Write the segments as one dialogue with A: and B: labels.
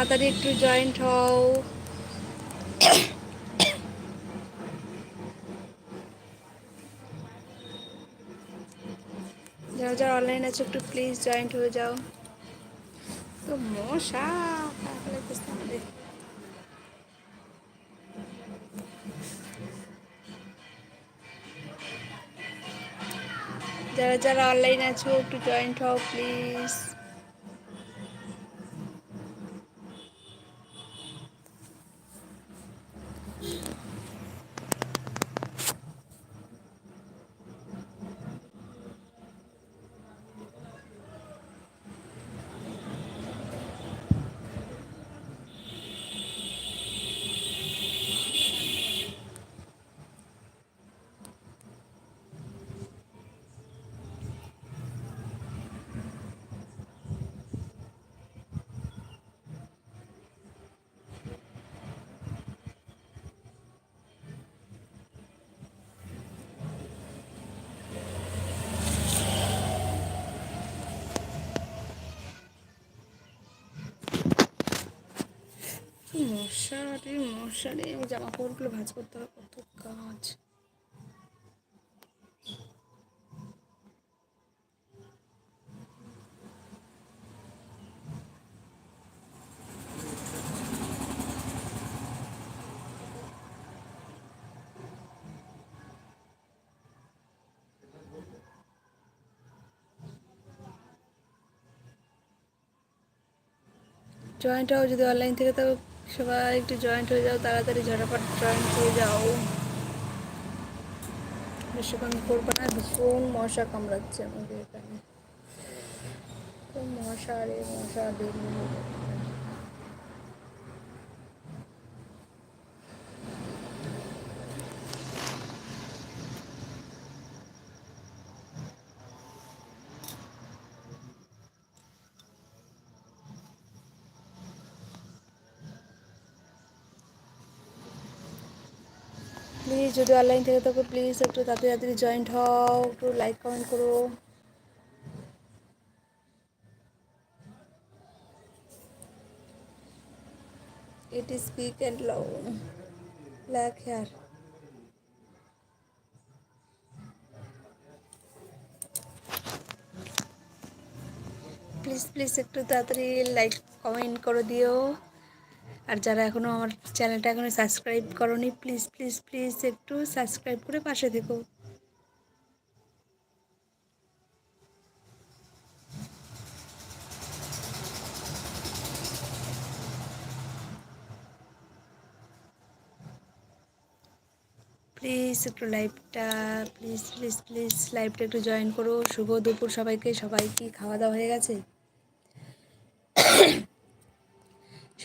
A: তাড়াতাড়ি একটু জয়েন্ট হও। যারা যারা অনলাইন আছে একটু প্লিজ জয়েন্ট হয়ে যাও। তো মশা আমাদের যারা যারা অনলাইন আছো একটু জয়েন্ট হও প্লিজ মশারি মশারি আমি জামা কাপড়গুলো ভাজ করতে হবে, কত কাজ। জয়েন্ট হও যদি অনলাইন থেকে তো সবাই একটু জয়েন্ট হয়ে যাও, তাড়াতাড়ি ঝটাপট জয়েন্ট হয়ে যাও। বেশিক্ষণ করব না, ভীষণ মশা কামড়াচ্ছে আমাদের এখানে। মশা রে, মশা ডেঙ্গু প্লিজ যদি অনলাইন থেকে থাকো প্লিজ একটু তাড়াতাড়ি তাড়াতাড়ি জয়েন্ট হও, একটু লাইক কমেন্ট করো। It is pick and long black hair please please একটু তাড়াতাড়ি লাইক কমেন্ট করে দিও। আর যারা এখনও আমার চ্যানেলটা এখনও সাবস্ক্রাইব করনি প্লিজ প্লিজ প্লিজ একটু সাবস্ক্রাইব করে পাশে থেকো। প্লিজ একটু লাইভটা প্লিজ প্লিজ প্লিজ লাইভটা একটু জয়েন করো। শুভ দুপুর সবাইকে, সবাই কি খাওয়া দাওয়া হয়ে গেছে?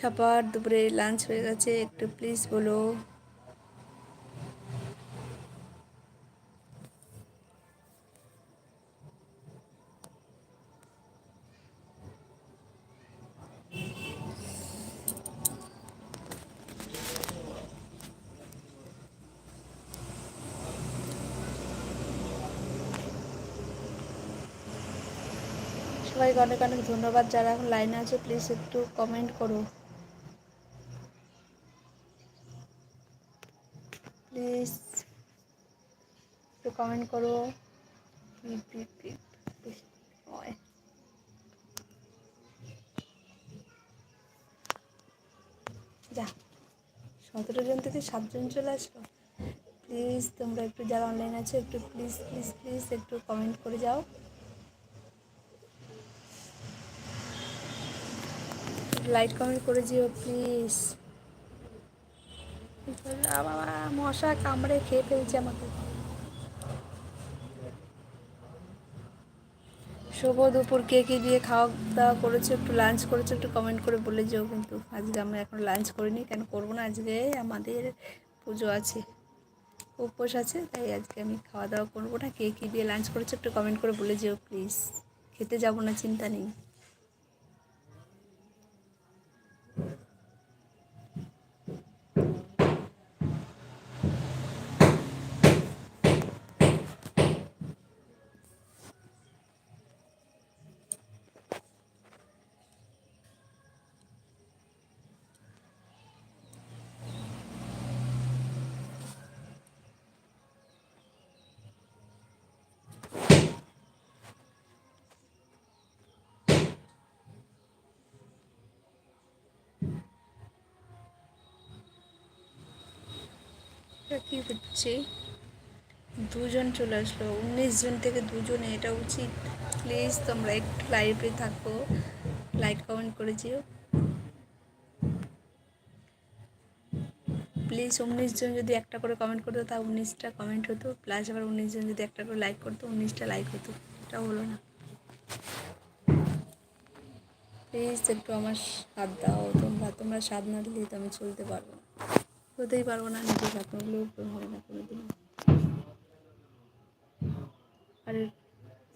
A: সবার দুপুরে লাঞ্চ হয়ে গেছে, একটু প্লিজ বলো। সবাইকে অনেক অনেক ধন্যবাদ, যারা এখন লাইনে আছে প্লিজ একটু কমেন্ট করো প্লিজ একটু কমেন্ট করো। যা, সতেরো জন থেকে সাতজন চলে আসলো। প্লিজ তোমরা একটু যারা অনলাইন আছে, একটু প্লিজ প্লিজ প্লিজ একটু কমেন্ট করে যাও। লাইট কমেন্ট করে দিও প্লিজ বাবা, মশা কামড়ে খেয়ে ফেলছে আমাকে। শুভ দুপুর, কে কে দিয়ে খাওয়া দাওয়া করেছ, একটু লাঞ্চ করেছ, একটু কমেন্ট করে বলে যেও কিন্তু। আজকে আমরা এখন লাঞ্চ করিনি, কেন করব না? আজকে আমাদের পুজো আছে, উপোস আছে, তাই আজকে আমি খাওয়া দাওয়া করব না। কে কী দিয়ে লাঞ্চ করেছ একটু কমেন্ট করে বলে যেও প্লিজ খেতে যাব না, চিন্তা নেই। এটা কি হচ্ছে? দুজন চলে আসলো। উনিশ জন থেকে দুজনে, এটা উচিত। প্লিজ তোমরা একটু লাইভে থাকো। লাইক কমেন্ট করে যেও। প্লিজ উনিশ জন যদি একটা করে কমেন্ট করতো, তা উনিশটা কমেন্ট হতো। প্লাস আবার উনিশ জন যদি একটা করে লাইক করতো, উনিশটা লাইক হতো। এটা হলো না। প্লিজ একটু আমার সাথ দাও। তোমরা তোমরা স্বাদ না দিলে তো আমি চলতে পারব হতেই পারব না, নিজের স্বপ্নগুলোও পূরণ হবে না কোনো দিন আর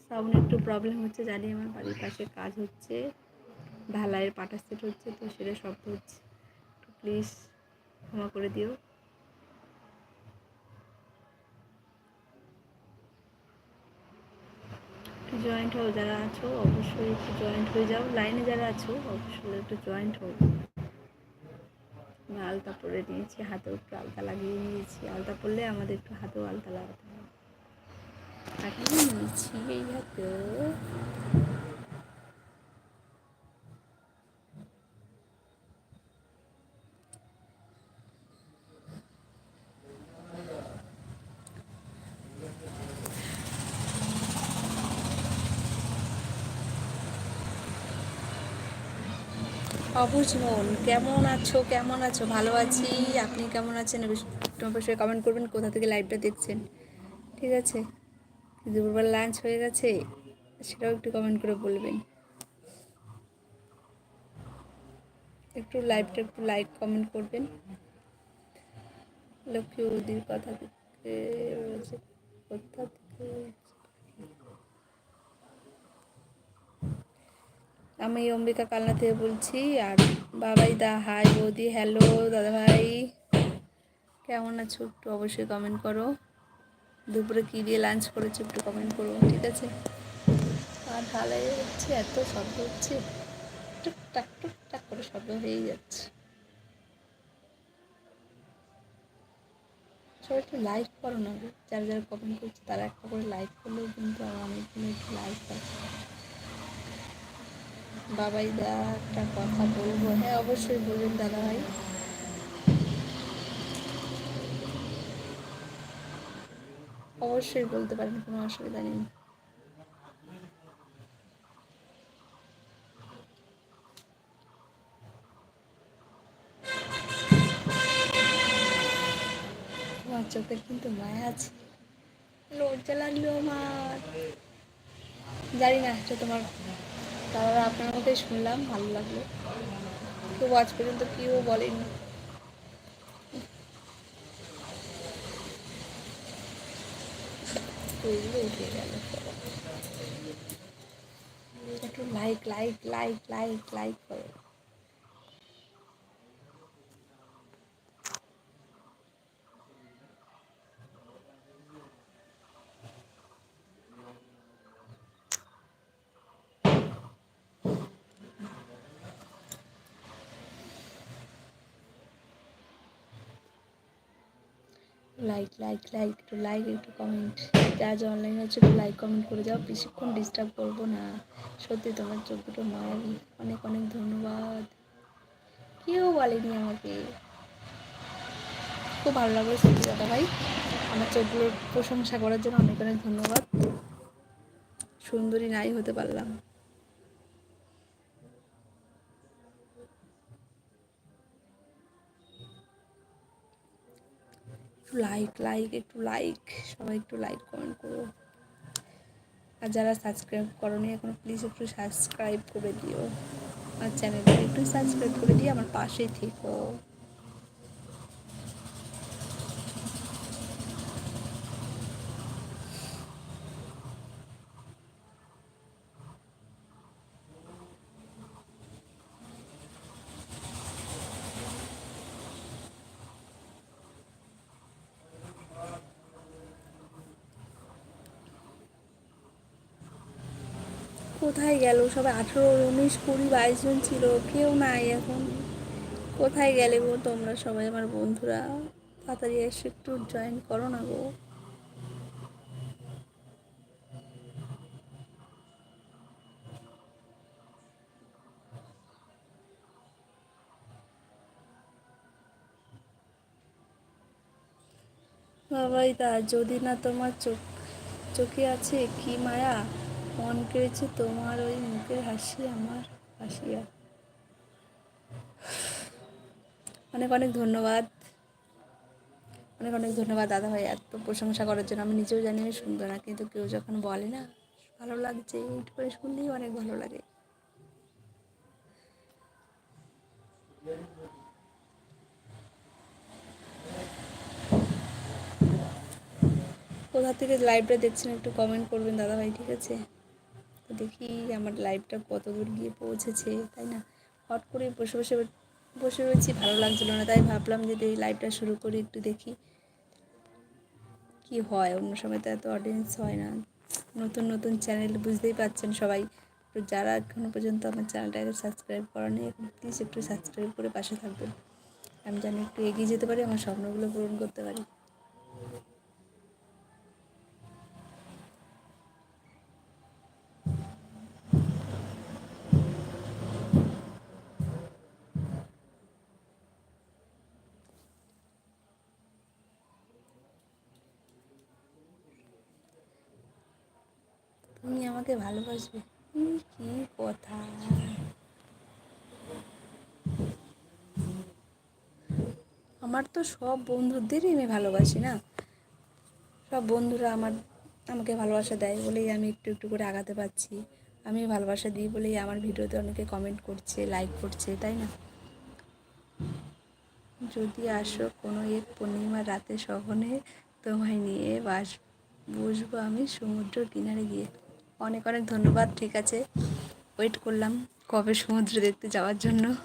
A: সাউন্ড একটু প্রবলেম হচ্ছে, জানি আমার বাড়ির পাশে কাজ হচ্ছে, ঢালাইয়ের পাটা সেট হচ্ছে, তো সেটা শব্দ হচ্ছে তো প্লিজ ক্ষমা করে দিও। একটু জয়েন্ট হও, যারা আছো, অবশ্যই একটু জয়েন্ট হয়ে যাও। লাইনে যারা আছো, অবশ্যই একটু জয়েন্ট হও। আলতা পরে নিয়েছি হাতেও একটু আলতা লাগিয়ে নিয়েছি। আলতা পরলে আমাদের একটু হাতেও আলতা লাগাতে হবে এখন নিয়েছি? এই হাতেও অবুঝ মন কেমন আছো? কেমন আছো? ভালো আছি। আপনি কেমন আছেন? অবশ্য- অবশ্যই কমেন্ট করবেন, কোথা থেকে লাইভটা দেখছেন। ঠিক আছে? দুপুরবেলা লাঞ্চ হয়ে গেছে, সেটাও একটু কমেন্ট করে বলবেন। একটু লাইভটা একটু লাইক কমেন্ট করবেন। লক্ষ্মী উদির কথা থেকে কোথা থেকে। আমি অম্বিকা কালনা থেকে বলছি, আর বাবাই দা, হাই বৌদি, হ্যালো দাদা ভাই কেমন আছো একটু অবশ্যই কমেন্ট করো। দুপুরে কী দিয়ে লাঞ্চ করেছ একটু কমেন্ট করো, ঠিক আছে? আর ঢালাই হচ্ছে, এত শব্দ হচ্ছে। টুকটাক টুকটাক করে শব্দ হয়েই যাচ্ছে। সবাই একটু লাইক করো না যারা যারা কমেন্ট করছে তারা একটা করে লাইক করলেও কিন্তু আমি কিন্তু একটু লাইক পাচ্ছি বাবাই দা একটা কথা বলব। হ্যাঁ অবশ্যই বলবেন দাদা ভাই অবশ্যই বলতে পারেন, কোনো অসুবিধা নেই। তোমার চোখে কিন্তু মায়া আছে। লজ্জা লাগল আমার। জানি না তোমার তারা আপনার মধ্যে শুনলাম, ভালো লাগল। কেউ আজ পর্যন্ত কেউ বলেনি। একটু like like like like like করো। লাইক লাইক লাইক একটু লাইক একটু কমেন্ট যা যা অনলাইনে আছে একটু লাইক কমেন্ট করে যাও। বেশিক্ষণ ডিস্টার্ব করব না। সত্যি তোমার চোখ দুটো মায়াবী। অনেক অনেক ধন্যবাদ। কেউ বলেনি আমাকে। খুব ভালো লাগল সত্যি দাদা ভাই। আমার চোখগুলোর প্রশংসা করার জন্য অনেক অনেক ধন্যবাদ। সুন্দরী নাই হতে পারলাম। লাইক লাইক একটু লাইক সবাই একটু লাইক কমেন্ট করো। আর যারা সাবস্ক্রাইব করনি, এখন প্লিজ একটু সাবস্ক্রাইব করে দিও। আমার চ্যানেলটা একটু সাবস্ক্রাইব করে দিয়ে আমার পাশেই থেকো কোথায় গেল সবাই আঠেরো, উনিশ, কুড়ি, বাইশ জন ছিল, কেউ নাই এখন। কোথায় গেলে গো তোমরা সবাই আমার বন্ধুরা? তাড়াতাড়ি এসে একটু জয়েন করো না গো। বাবাই তা যদি না তোমার চোখ চোখে আছে কি মায়া? মন কেড়েছে তোমার ওই মুখের হাসি, আমার হাসিয়া অনেক অনেক ধন্যবাদ। অনেক অনেক ধন্যবাদ দাদা ভাই, এত প্রশংসা করার জন্য। আমি নিজেও জানি আমি সুন্দর না, কিন্তু কেউ যখন বলে না, ভালো লাগছে, এইট করে শুনলেই অনেক ভালো লাগে। কোথা থেকে লাইভটা দেখছেন একটু কমেন্ট করবেন দাদা ভাই, ঠিক আছে? দেখি আমার লাইভটা কত দূর গিয়ে পৌঁছেছে, তাই না? হট করে বসে বসে বসে রয়েছি, ভালো লাগছিল না, তাই ভাবলাম যে এই লাইভটা শুরু করি একটু দেখি কি হয়। অন্য সময় তো এত অডিয়েন্স হয় না। নতুন নতুন চ্যানেল বুঝতেই পাচ্ছেন সবাই। তো যারা এখনও পর্যন্ত আমার চ্যানেলটাকে সাবস্ক্রাইব করা নেই প্লিজ একটু সাবস্ক্রাইব করে পাশে থাকবেন। আমি জানি একটু এগিয়ে যেতে পারি, আমার স্বপ্নগুলো পূরণ করতে পারি। তুমি আমাকে ভালোবাসবে। কি কথা? আমার তো সব বন্ধুদেরই আমি ভালোবাসি না? সব বন্ধুরা আমার, আমাকে ভালোবাসা দেয় বলেই আমি একটু একটু করে আগাতে পারছি। আমি ভালোবাসা দিই বলেই আমার ভিডিওতে অনেকে কমেন্ট করছে লাইক করছে, তাই না? যদি আসো কোনো এক পূর্ণিমা রাতে সহনে তোমায় নিয়ে বাস, বসবো আমি সমুদ্র কিনারে গিয়ে। অনেক অনেক ধন্যবাদ, ঠিক আছে। ওয়েট করলাম কবে সমুদ্র দেখতে যাওয়ার জন্য।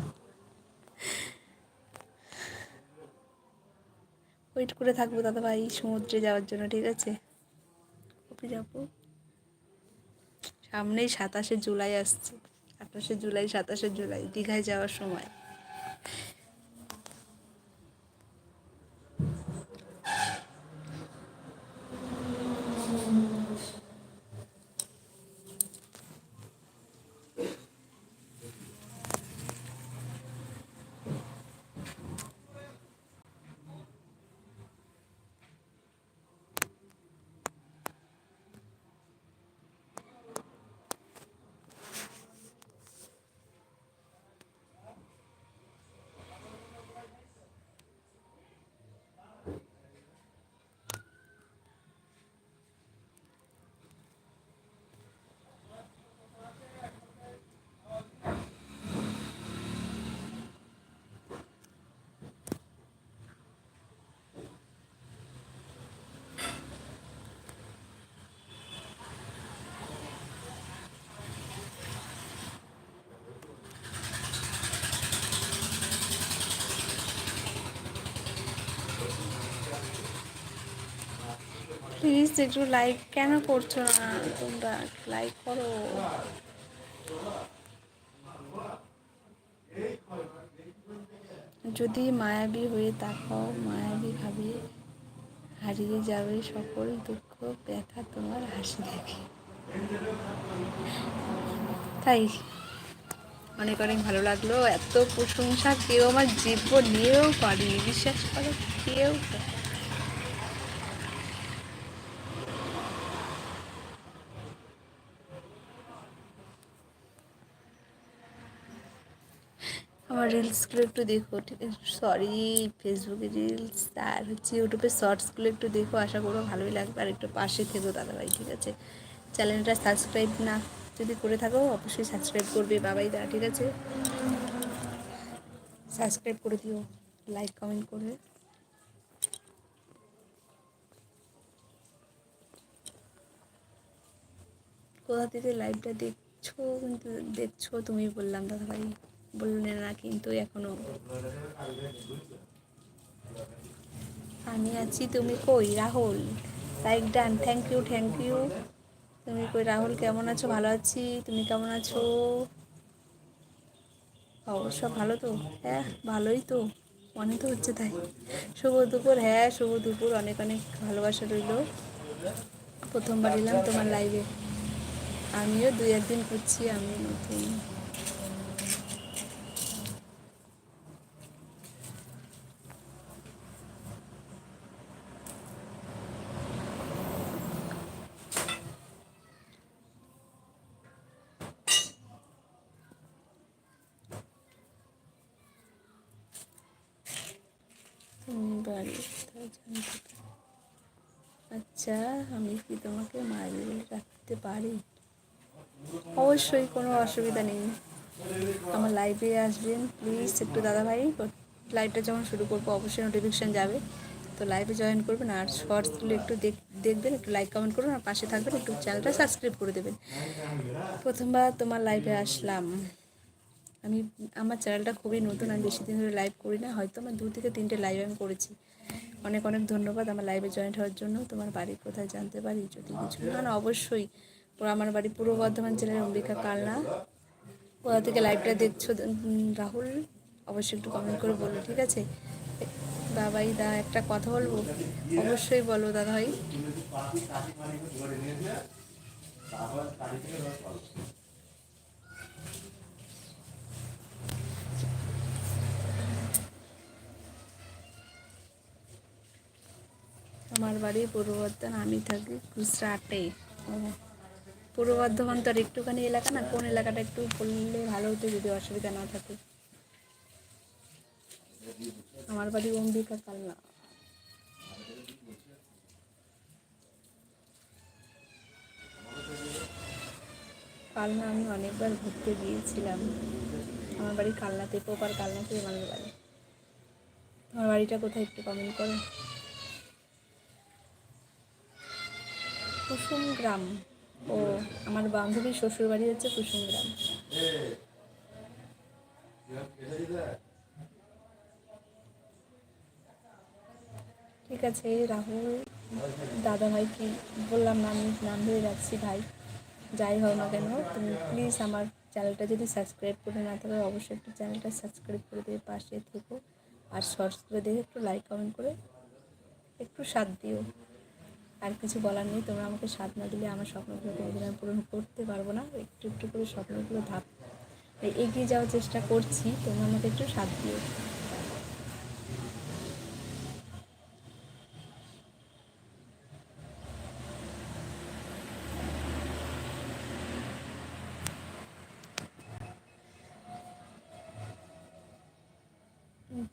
A: ওয়েট করে থাকব দাদা ভাই সমুদ্রে যাওয়ার জন্য, ঠিক আছে। কবে যাব? সামনেই সাতাশে জুলাই আসছে। আঠাশে জুলাই, সাতাশে জুলাই, দীঘায় যাওয়ার সময়। প্লিজ একটু লাইক কেন করছ না? তোমরা লাইক করো। যদি মায়াবী হয়ে তাকাও মায়াবী ভাবে হারিয়ে যাবে সকল দুঃখ, ব্যথা তোমার হাসি দেখে। তাই অনেক অনেক ভালো লাগল। এত প্রশংসা কেউ আমার জীব্য নিয়েও পারেনি বিশ্বাস করো, কেউ আমার রিলসগুলো একটু দেখো সরি ফেসবুকে রিলস আর হচ্ছে ইউটিউবে শর্টসগুলো একটু দেখো, আশা করব ভালোই লাগবে। আর একটু পাশে থেকো দাদাভাই, ঠিক আছে? চ্যানেলটা সাবস্ক্রাইব না যদি করে থাকো, অবশ্যই সাবস্ক্রাইব করবে, বাবাই দা, ঠিক আছে? সাবস্ক্রাইব করে দিও লাইক কমেন্ট করবে কোথা থেকে লাইভটা দেখছ? কিন্তু দেখছ তুমি বললাম, দাদাভাই। বললে না, কিন্তু এখনও। আমি আছি, তুমি কই? Rahul. Like done thank you thank you তুমি কই? রাহুল, কেমন আছো? ভালো আছি। তুমি কেমন আছো? অবশ্য ভালো তো? হ্যাঁ ভালোই তো। মনে তো হচ্ছে তাই। শুভ দুপুর। হ্যাঁ শুভ দুপুর। অনেক অনেক ভালোবাসা রইল। প্রথমবার এলাম তোমার লাইভে আমিও দুই, একদিন করছি আমি নতুন। বাড়ি। আচ্ছা আমি কি তোমাকে মায়ের বলে রাখতে পারি? অবশ্যই কোনো অসুবিধা নেই। আমার লাইভে আসবেন প্লিজ একটু দাদাভাই লাইভটা যখন শুরু করব, অবশ্যই নোটিফিকেশান যাবে। তো লাইভে জয়েন করবেন আর শর্টসগুলো একটু দেখ- দেখবেন, একটু লাইক কমেন্ট করবেন আর পাশে থাকবেন, একটু চ্যানেলটা সাবস্ক্রাইব করে দেবেন। প্রথমবার তোমার লাইভে আসলাম। আমি, আমার চ্যানেলটা খুবই নতুন, আমি বেশি দিন ধরে লাইভ করি না, হয়তো আমার দু থেকে তিনটে লাইভ আমি করেছি। অনেক অনেক ধন্যবাদ আমার লাইভে জয়েন্ট হওয়ার জন্য। তোমার বাড়ি কোথায় জানতে পারি? যদি কিছু না, অবশ্যই। আমার বাড়ি, পূর্ব বর্ধমান জেলার অম্বিকা কালনা। কোথা থেকে লাইভটা দেখছ রাহুল? অবশ্যই একটু কমেন্ট করে বলো, ঠিক আছে? বাবাই দা, একটা কথা বলব? অবশ্যই বলো দাদা ভাই আমার বাড়ি পূর্ব বর্ধমান আমি থাকি গুজরাটে পূর্ব বর্ধমান তো আর একটুখানি এলাকা না, কোন এলাকাটা একটু বললে ভালো হতো যদি অসুবিধা না থাকে। আমার বাড়ি অম্বিকা কালনা। কালনা আমি অনেকবার ঘুরতে গিয়েছিলাম। আমার বাড়ি কালনাতে পোপার কালনাতে আমার বাড়ি তোমার বাড়িটা কোথায় একটু কমেন্ট করো। কুসুম গ্রাম ও, আমার বান্ধবীর শ্বশুর বাড়ি হচ্ছে কুসুম গ্রাম ঠিক আছে রাহুল দাদা ভাই কি বললাম না, আমি নাম ধরে রাখছি ভাই। যাই হোক না কেন, তুমি প্লিজ আমার চ্যানেলটা যদি সাবস্ক্রাইব করে না থাকো, অবশ্যই একটু চ্যানেলটা সাবস্ক্রাইব করে দিয়ে পাশে থেকো। আর শর্টসগুলো দেখে একটু লাইক কমেন্ট করে একটু সাথ দিও। আর কিছু বলার নেই। তোমরা আমাকে সাথ না দিলে আমার স্বপ্নগুলো কোনোদিন আমি পূরণ করতে পারব না। একটু একটু করে স্বপ্নগুলো ধাপ এগিয়ে যাওয়ার চেষ্টা করছি। তোমরা আমাকে একটু সাথ দিও।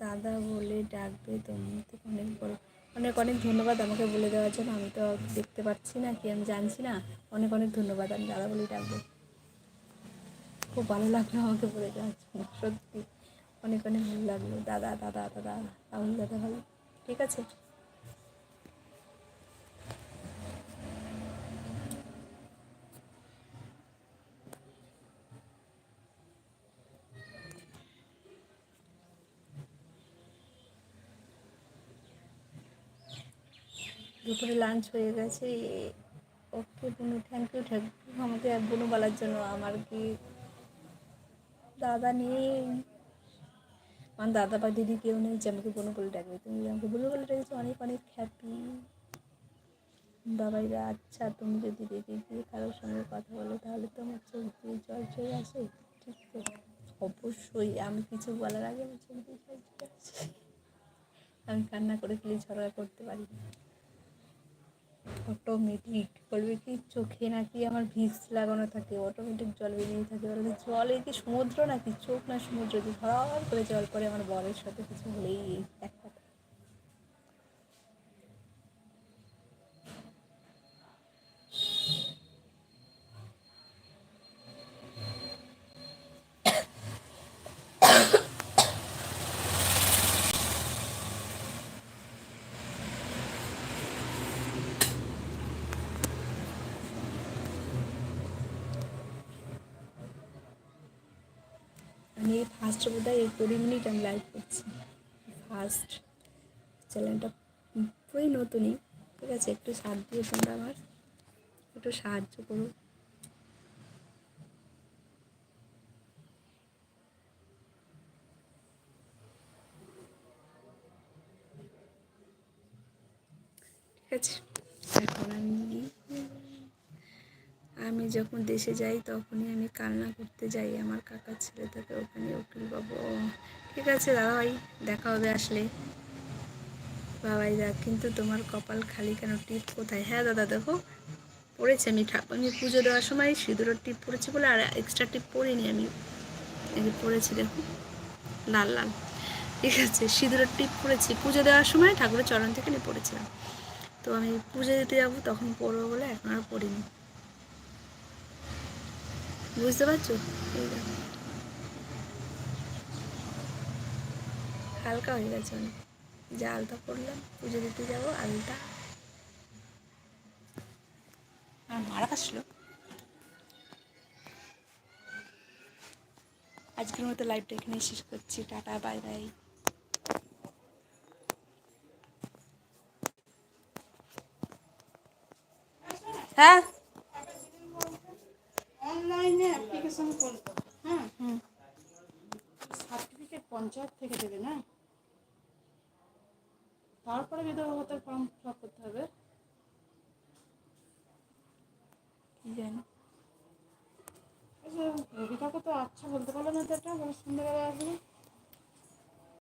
A: দাদা বলে ডাকবে তুমি তো অনেক বড় অনেক অনেক ধন্যবাদ আমাকে বলে দেওয়ার জন্য। আমি তো দেখতে পাচ্ছি না, কি আমি জানছি না। অনেক অনেক ধন্যবাদ আমি দাদা বলে ডাকবো। খুব ভালো লাগল আমাকে বলে দেওয়ার জন্য, সত্যি। অনেক অনেক ভালো লাগল। দাদা দাদা দাদা তাহলে দাদা ভালো। ঠিক আছে? দুপুরে লাঞ্চ হয়ে গেছে। ওকে বুনু থ্যাংক ইউ থ্যাংক ইউ আমাকে বুনু বলার জন্য আমার কি দাদা নেই? আমার দাদা বা দিদি কেউ নেই যে আমাকে বুনু বলে ডাকবে। তুমি আমাকে বুনু বলে ডেকেছো, অনেক অনেক হ্যাপি বাবাইরা আচ্ছা তুমি যদি রেগে গিয়ে কারোর সঙ্গে কথা বলো, তাহলে তো আমার চোখ দিয়ে জল চলে আসে। ঠিক তো। অবশ্যই, আমি কিছু বলার আগে আমার চোখ দিয়ে জল চলে আসে। আমি কান্না করে ফেলি ঝগড়া করতে পারি না। অটোমেটিক বলবে কি চোখে নাকি আমার ভিজ লাগানো থাকে? অটোমেটিক জল বেরিয়ে থাকে। বলবে জলে কি সমুদ্র নাকি? চোখ না সমুদ্র? ধর করে জল পরে আমার বরের সাথে, কিছু হলেই এক বোধ হয় এই কুড়ি মিনিট আমি লাইভ করছি। ফার্স্ট চ্যানেলটা পুরোই নতুনই। ঠিক আছে, একটু সাথ দিয়ে তোমরা আমার। একটু সাহায্য করো ঠিক আছে এখন আমি আমি যখন দেশে যাই, তখনই আমি কান্না করতে যাই আমার কাকার ছেলে থাকে ওখানে উকিল বাবু ঠিক আছে দাদা ভাই দেখা হবে আসলে। বাবাই দেখ কিন্তু তোমার কপাল খালি কেন? টিপ কোথায়? হ্যাঁ দাদা, দেখো, পড়েছে আমি আমি পুজো দেওয়ার সময় সিঁদুরের টিপ পড়েছি বলে আর এক্সট্রা টিপ পরিনি আমি। যে পড়েছি দেখো, লাল লাল। ঠিক আছে, সিঁদুরের টিপ পড়েছি। পুজো দেওয়ার সময় ঠাকুরের চরণ থেকে নিয়ে পড়েছিলাম। তো আমি পুজো দিতে যাব তখন পরবো বলে এখন আর পড়িনি। বুঝতে পারছ? হালকা হয়ে গেছে অনেক। যে আলতা পরলাম, পুজো দিতে যাব, আলতা। মারা আসলো আজকের মতো লাইভটা এখানে শেষ করছি। টাটা বাই বাই হ্যাঁ
B: অনলাইনে অ্যাপ্লিকেশন করব। হ্যাঁ? সার্টিফিকেট পঞ্চায়েত থেকে দেবে না? তারপরে বিধবা ভাতার ফর্ম ফিল আপ করতে হবে।
A: কি জানি।
B: এই যে রবি তো আচ্ছা বলতে পারল না তো এটা সন্ধ্যেবেলা আসবে